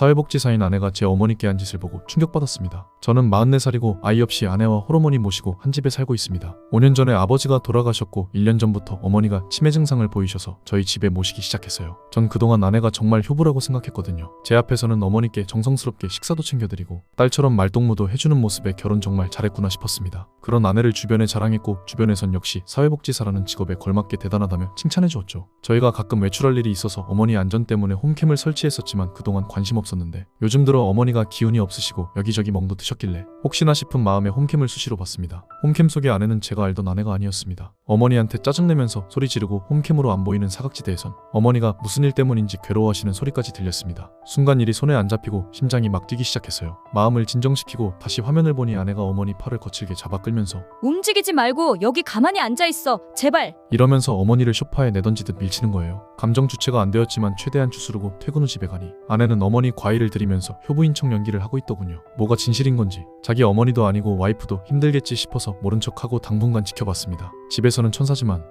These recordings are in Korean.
사회복지사인 아내가 제 어머니께 한 짓을 보고 충격받았습니다. 저는 44살이고 아이 없이 아내와 호르몬이 모시고 한 집에 살고 있습니다. 5년 전에 아버지가 돌아가셨고 1년 전부터 어머니가 치매 증상을 보이셔서 저희 집에 모시기 시작했어요. 전 그동안 아내가 정말 효부라고 생각했거든요. 제 앞에서는 어머니께 정성스럽게 식사도 챙겨드리고 딸처럼 말동무도 해주는 모습에 결혼 정말 잘했구나 싶었습니다. 그런 아내를 주변에 자랑했고 주변에선 역시 사회복지사라는 직업에 걸맞게 대단하다며 칭찬해 주었죠. 저희가 가끔 외출할 일이 있어서 어머니 안전 때문에 홈캠을 설치했었지만 그동안 관심 없었 는데 요즘 들어 어머니가 기운이 없으시고 여기저기 멍도 드셨길래 혹시나 싶은 마음에 홈캠을 수시로 봤습니다. 홈캠 속의 아내는 제가 알던 아내가 아니었습니다. 어머니한테 짜증내면서 소리 지르고 홈캠으로 안 보이는 사각지대에선 어머니가 무슨 일 때문인지 괴로워하시는 소리까지 들렸습니다. 순간 일이 손에 안 잡히고 심장이 막 뛰기 시작했어요. 마음을 진정시키고 다시 화면을 보니 아내가 어머니 팔을 거칠게 잡아 끌면서 움직이지 말고 여기 가만히 앉아 있어. 제발. 이러면서 어머니를 소파에 내던지듯 밀치는 거예요. 감정 주체가 안 되었지만 최대한 추스르고 퇴근 후 집에 가니 아내는 어머니 과일을 드리면서 효부인 척 연기를 하고 있더군요. 뭐가 진실인 건지 자기 어머니도 아니고 와이프도 힘들겠지 싶어서 모른 척하고 당분간 지켜봤습니다. 집에서 는 천사지만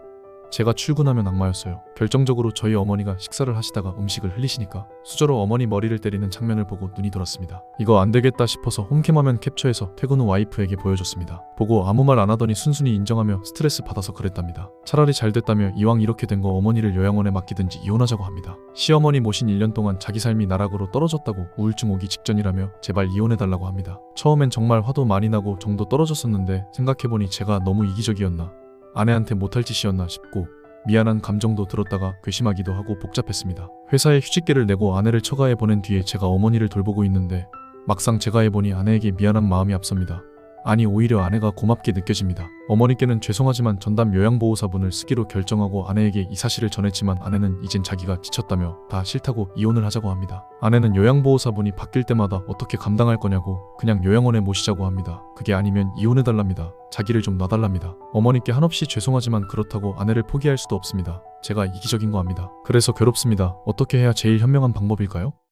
제가 출근하면 악마였어요. 결정적으로 저희 어머니가 식사를 하시다가 음식을 흘리시니까 수저로 어머니 머리를 때리는 장면을 보고 눈이 돌았습니다. 이거 안 되겠다 싶어서 홈캠화면 캡처해서 퇴근 후 와이프에게 보여줬습니다. 보고 아무 말 안 하더니 순순히 인정하며 스트레스 받아서 그랬답니다. 차라리 잘 됐다며 이왕 이렇게 된 거 어머니를 요양원에 맡기든지 이혼하자고 합니다. 시어머니 모신 1년 동안 자기 삶이 나락으로 떨어졌다고 우울증 오기 직전이라며 제발 이혼해달라고 합니다. 처음엔 정말 화도 많이 나고 정도 떨어졌었는데 생각해보니 제가 너무 이기적이었나 아내한테 못할 짓이었나 싶고 미안한 감정도 들었다가 괘씸하기도 하고 복잡했습니다. 회사에 휴직계를 내고 아내를 처가해 보낸 뒤에 제가 어머니를 돌보고 있는데 막상 제가 해보니 아내에게 미안한 마음이 앞섭니다. 아니 오히려 아내가 고맙게 느껴집니다. 어머니께는 죄송하지만 전담 요양보호사분을 쓰기로 결정하고 아내에게 이 사실을 전했지만 아내는 이젠 자기가 지쳤다며 다 싫다고 이혼을 하자고 합니다. 아내는 요양보호사분이 바뀔 때마다 어떻게 감당할 거냐고 그냥 요양원에 모시자고 합니다. 그게 아니면 이혼해달랍니다. 자기를 좀 놔달랍니다. 어머니께 한없이 죄송하지만 그렇다고 아내를 포기할 수도 없습니다. 제가 이기적인 거 압니다. 그래서 괴롭습니다. 어떻게 해야 제일 현명한 방법일까요?